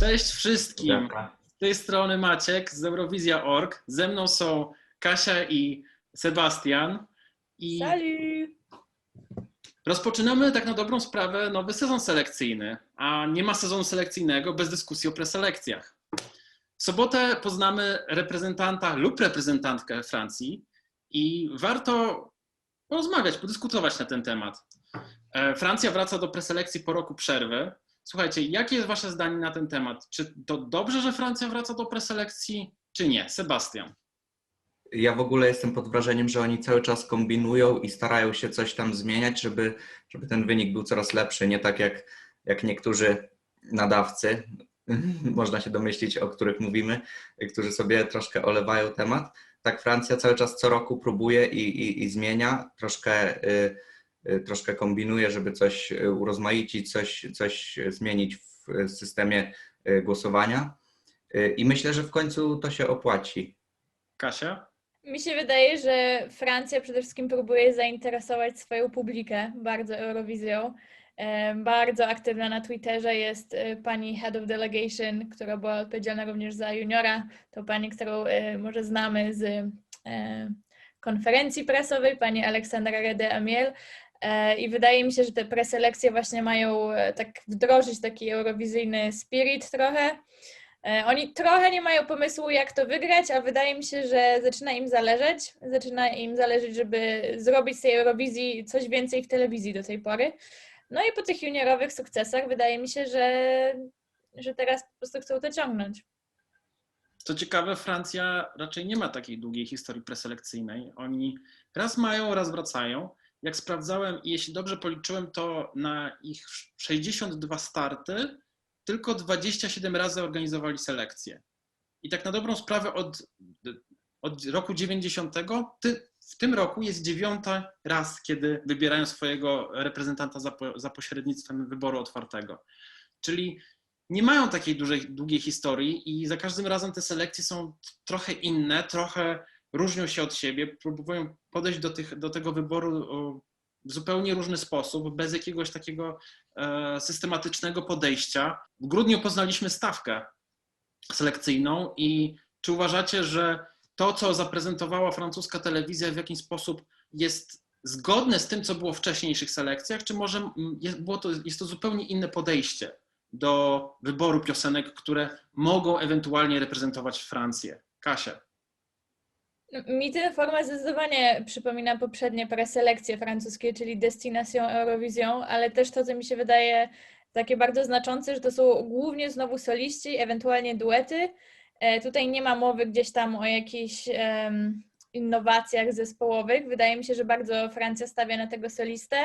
Cześć wszystkim. Z tej strony Maciek z Eurowizja.org. Ze mną są Kasia i Sebastian. I Salut! rozpoczynamy tak na dobrą sprawę nowy sezon selekcyjny, a nie ma sezonu selekcyjnego bez dyskusji o preselekcjach. W sobotę poznamy reprezentanta lub reprezentantkę Francji i warto porozmawiać, podyskutować na ten temat. E, Francja wraca do preselekcji po roku przerwy. Słuchajcie, jakie jest Wasze zdanie na ten temat? Czy to dobrze, że Francja wraca do preselekcji, czy nie? Sebastian. Ja w ogóle jestem pod wrażeniem, że oni cały czas kombinują i starają się coś tam zmieniać, żeby, żeby ten wynik był coraz lepszy. Nie tak jak, jak niektórzy nadawcy, można się domyślić, o których mówimy, którzy sobie troszkę olewają temat. Tak Francja cały czas co roku próbuje i, i, i zmienia, troszkę, y, y, troszkę kombinuje, żeby coś y, urozmaicić, coś, coś zmienić w systemie y, głosowania. Y, I myślę, że w końcu to się opłaci. Kasia? Mi się wydaje, że Francja przede wszystkim próbuje zainteresować swoją publikę bardzo Eurowizją. E, Bardzo aktywna na Twitterze jest e, pani Head of Delegation, która była odpowiedzialna również za juniora. To pani, którą e, może znamy z konferencji prasowej, pani Aleksandra Rede-Amiel. E, I wydaje mi się, że te preselekcje właśnie mają e, tak wdrożyć taki eurowizyjny spirit trochę. E, Oni trochę nie mają pomysłu, jak to wygrać, a wydaje mi się, że zaczyna im zależeć. Zaczyna im zależeć, żeby zrobić z tej Eurowizji coś więcej w telewizji do tej pory. No i po tych juniorowych sukcesach wydaje mi się, że, że teraz po prostu chcą to ciągnąć. Co ciekawe, Francja raczej nie ma takiej długiej historii preselekcyjnej. Oni raz mają, raz wracają. Jak sprawdzałem i jeśli dobrze policzyłem, to na ich 62 starty tylko 27 razy organizowali selekcję. I tak na dobrą sprawę od, od roku 90 ty, w tym roku jest dziewiąty raz, kiedy wybierają swojego reprezentanta za, za pośrednictwem wyboru otwartego. Czyli nie mają takiej dużej, długiej historii i za każdym razem te selekcje są trochę inne, trochę różnią się od siebie, próbują podejść do, tych, do tego wyboru w zupełnie różny sposób, bez jakiegoś takiego e, systematycznego podejścia. W grudniu poznaliśmy stawkę selekcyjną i czy uważacie, że to, co zaprezentowała francuska telewizja, w jakiś sposób jest zgodne z tym, co było w wcześniejszych selekcjach, czy może jest, było to, jest to zupełnie inne podejście do wyboru piosenek, które mogą ewentualnie reprezentować Francję? Kasia. Mi ten format zdecydowanie przypomina poprzednie preselekcje francuskie, czyli Destination Eurovision, ale też to, co mi się wydaje takie bardzo znaczące, że to są głównie znowu soliści, ewentualnie duety. E, Tutaj nie ma mowy gdzieś tam o jakichś em, innowacjach zespołowych. Wydaje mi się, że bardzo Francja stawia na tego solistę.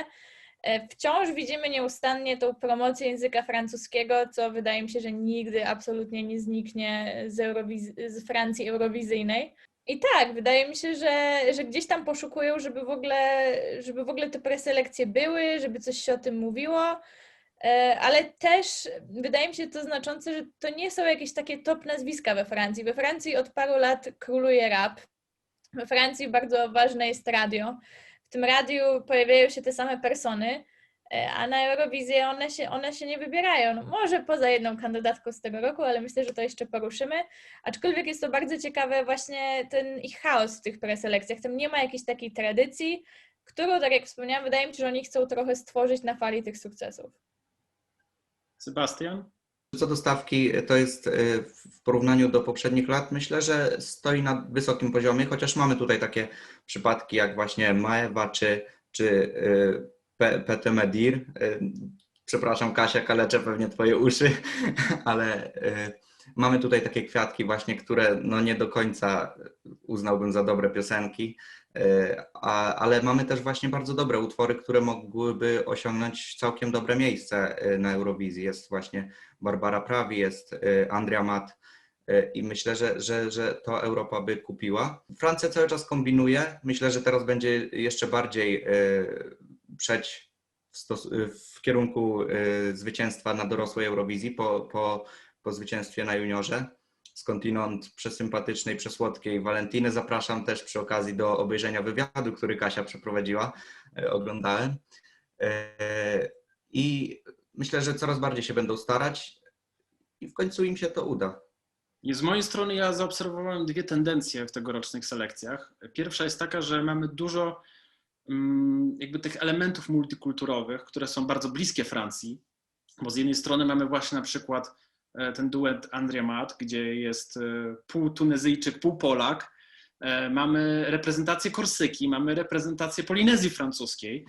E, Wciąż widzimy nieustannie tą promocję języka francuskiego, co wydaje mi się, że nigdy absolutnie nie zniknie z, Eurowiz- z Francji eurowizyjnej. I tak, wydaje mi się, że, że gdzieś tam poszukują, żeby w ogóle, żeby w ogóle te preselekcje były, żeby coś się o tym mówiło. E, Ale też wydaje mi się to znaczące, że to nie są jakieś takie top nazwiska we Francji. We Francji od paru lat króluje rap. We Francji bardzo ważne jest radio. W tym radiu pojawiają się te same persony, a na Eurowizję one się, one się nie wybierają. No, może poza jedną kandydatką z tego roku, ale myślę, że to jeszcze poruszymy. Aczkolwiek jest to bardzo ciekawe właśnie ten ich chaos w tych preselekcjach. Tam nie ma jakiejś takiej tradycji, którą, tak jak wspomniałam, wydaje mi się, że oni chcą trochę stworzyć na fali tych sukcesów. Sebastian? Co do stawki, to jest y, w porównaniu do poprzednich lat, myślę, że stoi na wysokim poziomie, chociaż mamy tutaj takie przypadki jak właśnie Maeva czy, czy Pe- Pete Medir. Y, Przepraszam, Kasia, kaleczę pewnie Twoje uszy, ale y, mamy tutaj takie kwiatki właśnie, które no nie do końca uznałbym za dobre piosenki, y, ale mamy też właśnie bardzo dobre utwory, które mogłyby osiągnąć całkiem dobre miejsce na Eurowizji. Jest właśnie Barbara Prawi, jest Andrea Mat y, i myślę, że, że, że to Europa by kupiła. Francja cały czas kombinuje. Myślę, że teraz będzie jeszcze bardziej przeć w, w kierunku y, zwycięstwa na dorosłej Eurowizji po, po, po zwycięstwie na juniorze. Skądinąd przesympatycznej, przesłodkiej Walentiny zapraszam też przy okazji do obejrzenia wywiadu, który Kasia przeprowadziła. Y, Oglądałem. Y, I myślę, że coraz bardziej się będą starać. i w końcu im się to uda. Z mojej strony ja zaobserwowałem dwie tendencje w tegorocznych selekcjach. Pierwsza jest taka, że mamy dużo jakby tych elementów multikulturowych, które są bardzo bliskie Francji, bo z jednej strony mamy właśnie na przykład e, ten duet Andrea Mat, gdzie jest e, pół Tunezyjczyk, pół Polak. E, Mamy reprezentację Korsyki, mamy reprezentację Polinezji francuskiej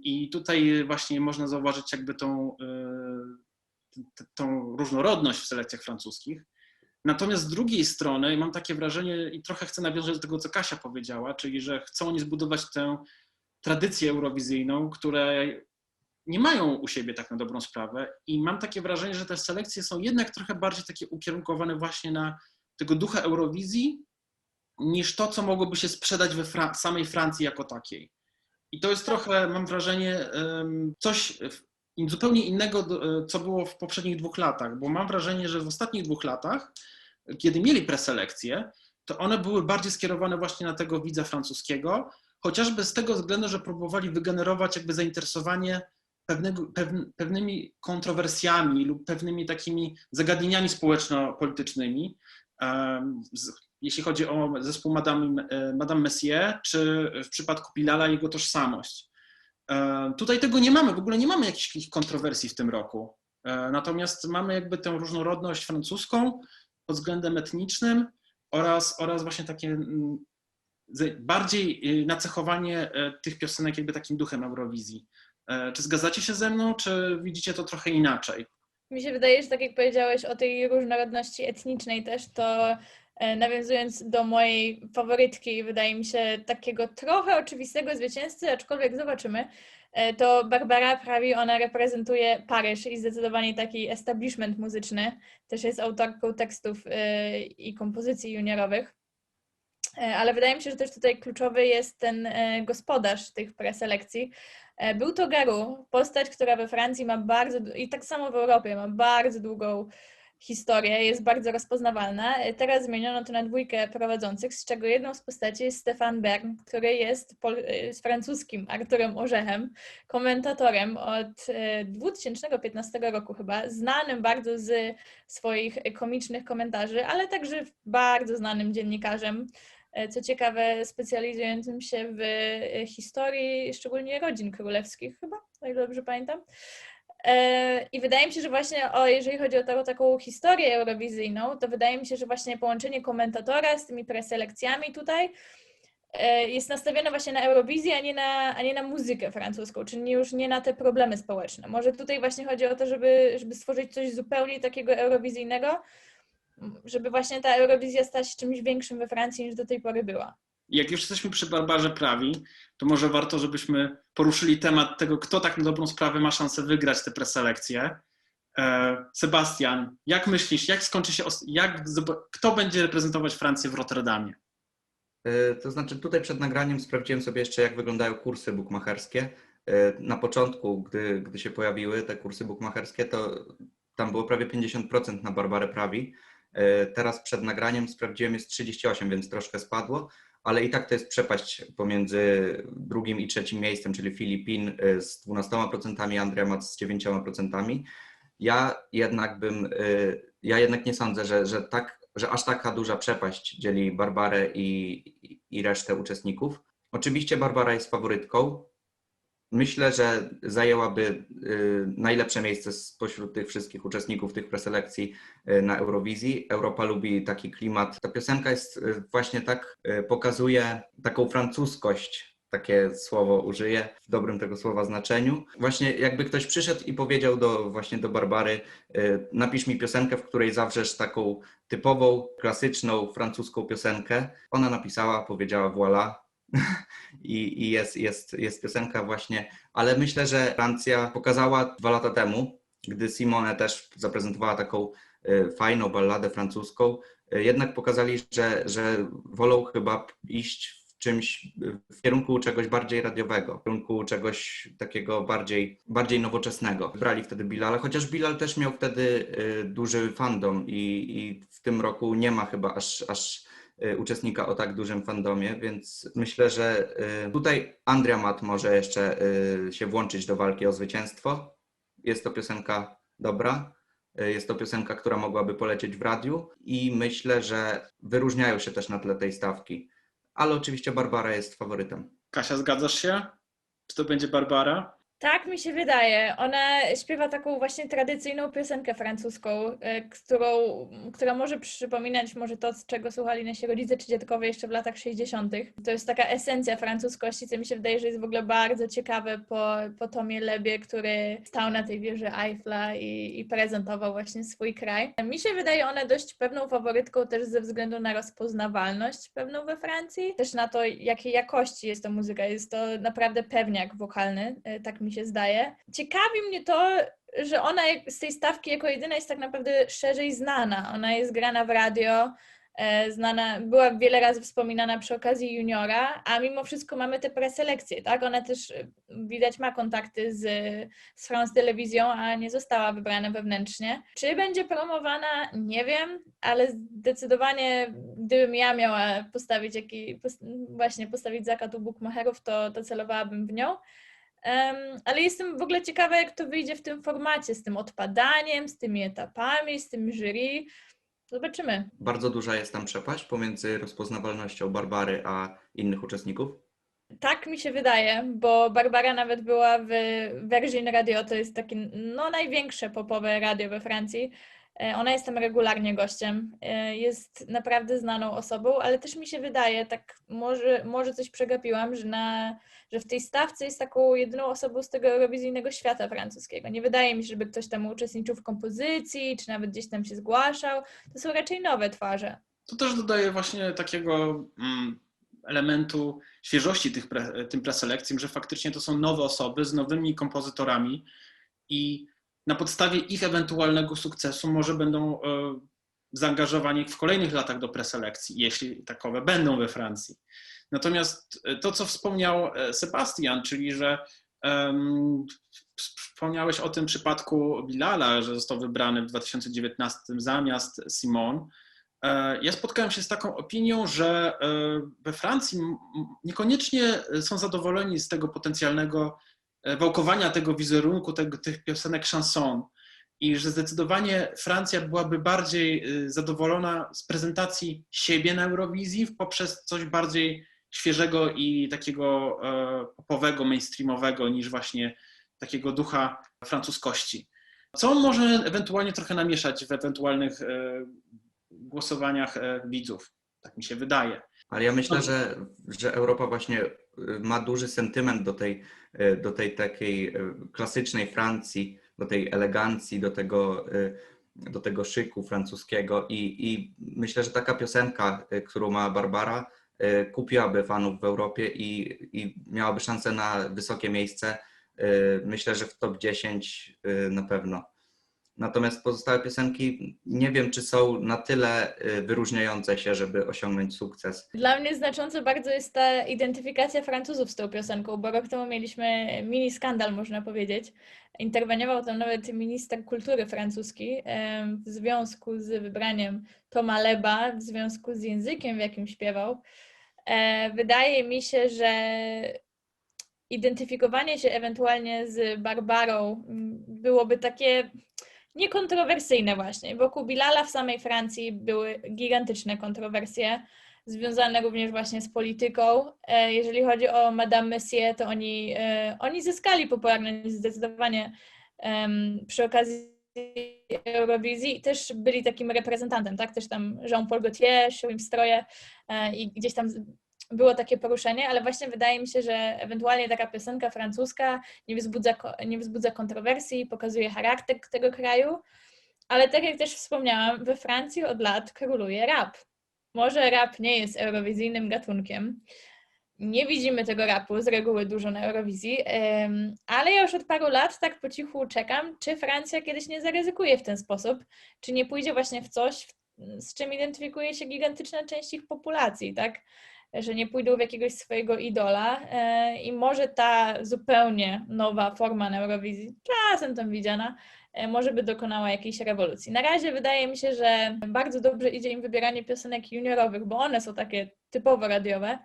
i tutaj właśnie można zauważyć jakby tą, tą różnorodność w selekcjach francuskich. Natomiast z drugiej strony mam takie wrażenie i trochę chcę nawiązać do tego, co Kasia powiedziała, czyli że chcą oni zbudować tę tradycję eurowizyjną, której nie mają u siebie tak na dobrą sprawę i mam takie wrażenie, że te selekcje są jednak trochę bardziej takie ukierunkowane właśnie na tego ducha Eurowizji niż to, co mogłoby się sprzedać we samej Francji jako takiej. I to jest trochę, mam wrażenie, coś zupełnie innego, e, co było w poprzednich dwóch latach, bo mam wrażenie, że w ostatnich dwóch latach, kiedy mieli preselekcje, to one były bardziej skierowane właśnie na tego widza francuskiego, chociażby z tego względu, że próbowali wygenerować jakby zainteresowanie pewnego, pewn- pewnymi kontrowersjami lub pewnymi takimi zagadnieniami społeczno-politycznymi. Jeśli chodzi o zespół Madame, e, Madame Messier, czy w przypadku Bilala jego tożsamość. E, Tutaj tego nie mamy, w ogóle nie mamy jakichś kontrowersji w tym roku. E, Natomiast mamy jakby tę różnorodność francuską pod względem etnicznym oraz, oraz właśnie takie mm, bardziej y, nacechowanie e, tych piosenek jakby takim duchem Eurowizji. Czy zgadzacie się ze mną, czy widzicie to trochę inaczej? Mi się wydaje, że tak jak powiedziałeś o tej różnorodności etnicznej też, to nawiązując do mojej faworytki, wydaje mi się takiego trochę oczywistego zwycięzcy, aczkolwiek zobaczymy, e, to Barbara Prawi, ona reprezentuje Paryż i zdecydowanie taki establishment muzyczny. Też jest autorką tekstów e, i kompozycji juniorowych. E, Ale wydaje mi się, że też tutaj kluczowy jest ten e, gospodarz tych preselekcji. E, Był to Garu, postać, która we Francji ma bardzo, i tak samo w Europie, ma bardzo długą historię, jest bardzo rozpoznawalna. E, Teraz zmieniono to na dwójkę prowadzących, z czego jedną z postaci jest Stefan Bern, który jest e, francuskim Arturem Orzechem, komentatorem od e, 2015 roku chyba, znanym bardzo z swoich e, komicznych komentarzy, ale także bardzo znanym dziennikarzem. E, Co ciekawe, specjalizującym się w e, historii, szczególnie rodzin królewskich, chyba, ile dobrze pamiętam. E, I wydaje mi się, że właśnie o, jeżeli chodzi o tą taką historię eurowizyjną, to wydaje mi się, że właśnie połączenie komentatora z tymi preselekcjami tutaj e, jest nastawione właśnie na Eurowizję, a nie na, a nie na muzykę francuską, czyli już nie na te problemy społeczne. Może tutaj właśnie chodzi o to, żeby, żeby stworzyć coś zupełnie takiego eurowizyjnego, żeby właśnie ta Eurowizja stać się czymś większym we Francji niż do tej pory była. Jak już jesteśmy przy Barbarze Prawi, to może warto, żebyśmy poruszyli temat tego, kto tak na dobrą sprawę ma szansę wygrać te preselekcje. E, Sebastian, jak myślisz, jak skończy się, jak, kto będzie reprezentować Francję w Rotterdamie? E, To znaczy tutaj przed nagraniem sprawdziłem sobie jeszcze, jak wyglądają kursy bukmacherskie. E, Na początku, gdy, gdy się pojawiły te kursy bukmacherskie, to tam było prawie 50% na Barbarę Prawi. Teraz przed nagraniem sprawdziłem, jest 38, więc troszkę spadło, ale i tak to jest przepaść pomiędzy drugim i trzecim miejscem, czyli Filipin e, z 12%, Andrea Mat z 9%. Ja jednak bym, y, ja jednak nie sądzę, że, że, tak, że aż taka duża przepaść dzieli Barbarę i- i resztę uczestników. Oczywiście Barbara jest faworytką. Myślę, że zajęłaby y, najlepsze miejsce spośród tych wszystkich uczestników tych preselekcji y, na Eurowizji. Europa lubi taki klimat. Ta piosenka jest y, właśnie tak, pokazuje taką francuskość takie słowo użyję w dobrym tego słowa znaczeniu. Właśnie jakby ktoś przyszedł i powiedział do właśnie do Barbary, napisz mi piosenkę, w której zawrzesz taką typową, klasyczną francuską piosenkę. Ona napisała, powiedziała voilà. I, i jest, jest, jest piosenka właśnie, ale myślę, że Francja pokazała dwa lata temu, gdy Simone też zaprezentowała taką y, fajną balladę francuską, y, jednak pokazali, że, że wolą chyba iść w czymś, w kierunku czegoś bardziej radiowego, w kierunku czegoś takiego bardziej, bardziej nowoczesnego. Brali wtedy Bilala, chociaż Bilal też miał wtedy y, duży fandom i, i w tym roku nie ma chyba aż, aż uczestnika o tak dużym fandomie, więc myślę, że y, tutaj Andrea Mat może jeszcze y, się włączyć do walki o zwycięstwo. Jest to piosenka dobra. Jest to piosenka, która mogłaby polecieć w radiu i myślę, że wyróżniają się też na tle tej stawki. Ale oczywiście Barbara jest faworytem. Kasia, zgadzasz się? Czy to będzie Barbara? Tak mi się wydaje. Ona śpiewa taką właśnie tradycyjną piosenkę francuską, e, którą, która może przypominać może to, z czego słuchali nasi rodzice czy dziadkowie jeszcze w latach 60. To jest taka esencja francuskości, co mi się wydaje, że jest w ogóle bardzo ciekawe po, po Tomie Lebie, który stał na tej wieży Eiffla i, i prezentował właśnie swój kraj. Mi się wydaje ona dość pewną faworytką też ze względu na rozpoznawalność pewną we Francji, też na to, jakiej jakości jest to muzyka. Jest to naprawdę pewniak wokalny, e, tak mi się zdaje. Ciekawi mnie to, że ona z tej stawki jako jedyna jest tak naprawdę szerzej znana. Ona jest grana w radio, e, znana, była wiele razy wspominana przy okazji juniora, a mimo wszystko mamy te preselekcje, tak? Ona też e, widać ma kontakty z, z France Telewizją, a nie została wybrana wewnętrznie. Czy będzie promowana? Nie wiem, ale zdecydowanie gdybym ja miała postawić jaki, pos, właśnie postawić zakat u bukmacherów, to, to celowałabym w nią. Ale jestem w ogóle ciekawa, jak to wyjdzie w tym formacie, z tym odpadaniem, z tymi etapami, z tym jury. Zobaczymy. Bardzo duża jest tam przepaść pomiędzy rozpoznawalnością Barbary a innych uczestników. Tak mi się wydaje, bo Barbara nawet była w Virgin Radio, to jest takie no, największe popowe radio we Francji. E, Ona jest tam regularnie gościem, e, jest naprawdę znaną osobą, ale też mi się wydaje, tak może, może coś przegapiłam, że, na, że w tej stawce jest taką jedyną osobą z tego eurowizyjnego świata francuskiego. Nie wydaje mi się, żeby ktoś tam uczestniczył w kompozycji, czy nawet gdzieś tam się zgłaszał. To są raczej nowe twarze. To też dodaje właśnie takiego mm, elementu świeżości tych pre, tym preselekcjom, że faktycznie to są nowe osoby z nowymi kompozytorami i na podstawie ich ewentualnego sukcesu może będą e, zaangażowani w kolejnych latach do preselekcji, jeśli takowe będą we Francji. Natomiast e, to, co wspomniał e, Sebastian, czyli że wspomniałeś o tym przypadku Bilala, że został wybrany w 2019 zamiast Simon. Ja spotkałem się z taką opinią, że we Francji niekoniecznie są zadowoleni z tego potencjalnego wałkowania tego wizerunku, tego, tych piosenek chanson i że zdecydowanie Francja byłaby bardziej e, zadowolona z prezentacji siebie na Eurowizji poprzez coś bardziej świeżego i takiego e, popowego, mainstreamowego niż właśnie takiego ducha francuskości. Co może ewentualnie trochę namieszać w ewentualnych e, głosowaniach e, widzów. Tak mi się wydaje. Ale ja myślę, że, że Europa właśnie y, ma duży sentyment do tej, y, do tej takiej y, klasycznej Francji, do tej elegancji, do tego, do tego szyku francuskiego i, i myślę, że taka piosenka, którą ma Barbara, kupiłaby fanów w Europie i, i miałaby szansę na wysokie miejsce. Myślę, że w top 10 y, na pewno. Natomiast pozostałe piosenki nie wiem, czy są na tyle y, wyróżniające się, żeby osiągnąć sukces. Dla mnie znacząco bardzo jest ta identyfikacja Francuzów z tą piosenką, bo rok temu mieliśmy mini skandal, można powiedzieć. Interweniował tam nawet minister kultury francuski w związku z wybraniem Toma Leba, w związku z językiem, w jakim śpiewał. E, Wydaje mi się, że identyfikowanie się ewentualnie z Barbarą mm, byłoby takie niekontrowersyjne właśnie. Wokół Bilala w samej Francji były gigantyczne kontrowersje, związane również właśnie z polityką. E, Jeżeli chodzi o Madame Messier, to oni, e, oni zyskali popularność zdecydowanie przy okazji Eurowizji też byli takim reprezentantem, tak? Też tam Jean-Paul Gaultier im stroje e, i gdzieś tam było takie poruszenie, ale właśnie wydaje mi się, że ewentualnie taka piosenka francuska nie wzbudza, nie wzbudza kontrowersji, pokazuje charakter tego kraju, ale tak jak też wspomniałam, we Francji od lat króluje rap. Może rap nie jest eurowizyjnym gatunkiem, nie widzimy tego rapu z reguły dużo na Eurowizji, ale ja już od paru lat tak po cichu czekam, czy Francja kiedyś nie zaryzykuje w ten sposób, czy nie pójdzie właśnie w coś, z czym identyfikuje się gigantyczna część ich populacji, tak? Że nie pójdą w jakiegoś swojego idola e, i może ta zupełnie nowa forma na Eurowizji, czasem tam widziana, e, może by dokonała jakiejś rewolucji. Na razie wydaje mi się, że bardzo dobrze idzie im wybieranie piosenek juniorowych, bo one są takie typowo radiowe.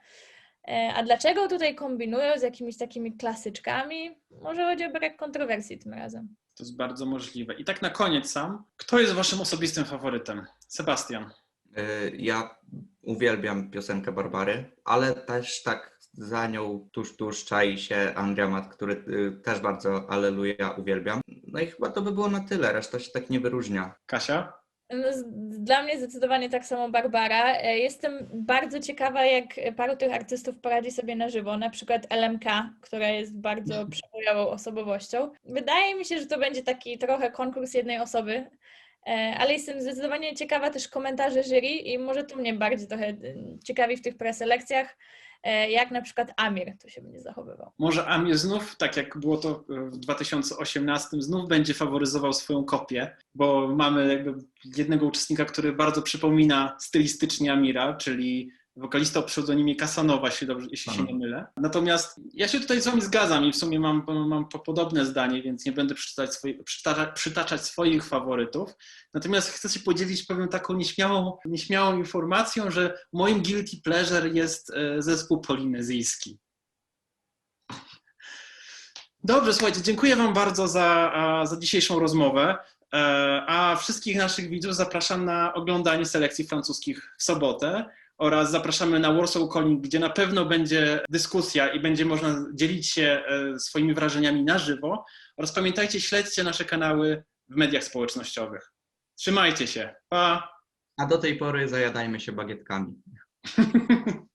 E, A dlaczego tutaj kombinują z jakimiś takimi klasyczkami? Może chodzi o brak kontrowersji tym razem. To jest bardzo możliwe. I tak na koniec sam, kto jest waszym osobistym faworytem? Sebastian. Ja uwielbiam piosenkę Barbary, ale też tak za nią tuż, tuż czai się Andriamat, który y, też bardzo Alleluja uwielbiam. No i chyba to by było na tyle, reszta się tak nie wyróżnia. Kasia? No, Dla mnie zdecydowanie tak samo Barbara. E, Jestem bardzo ciekawa, jak paru tych artystów poradzi sobie na żywo, na przykład LMK, która jest bardzo przebojową osobowością. Wydaje mi się, że to będzie taki trochę konkurs jednej osoby, ale jestem zdecydowanie ciekawa też komentarzy jury i może to mnie bardziej trochę e, ciekawi w tych preselekcjach, e, jak na przykład Amir tu się będzie zachowywał. Może Amir znów, tak jak było to w 2018, znów będzie faworyzował swoją kopię, bo mamy jednego uczestnika, który bardzo przypomina stylistycznie Amira, czyli wokalista o pseudonimie Kasanowa, jeśli, dobrze, jeśli się nie mylę. Natomiast ja się tutaj z wami zgadzam i w sumie mam, mam po- podobne zdanie, więc nie będę przytaczać, swoich, przytacza, przytaczać swoich faworytów. Natomiast chcę się podzielić pewną taką nieśmiałą, nieśmiałą informacją, że moim guilty pleasure jest e, zespół polinezyjski. Dobrze, słuchajcie, dziękuję Wam bardzo za, za dzisiejszą rozmowę. E, A wszystkich naszych widzów zapraszam na oglądanie selekcji francuskich w sobotę oraz zapraszamy na Warsaw Calling, gdzie na pewno będzie dyskusja i będzie można dzielić się e, swoimi wrażeniami na żywo. Oraz pamiętajcie, śledźcie nasze kanały w mediach społecznościowych. Trzymajcie się. Pa! A do tej pory zajadajmy się bagietkami.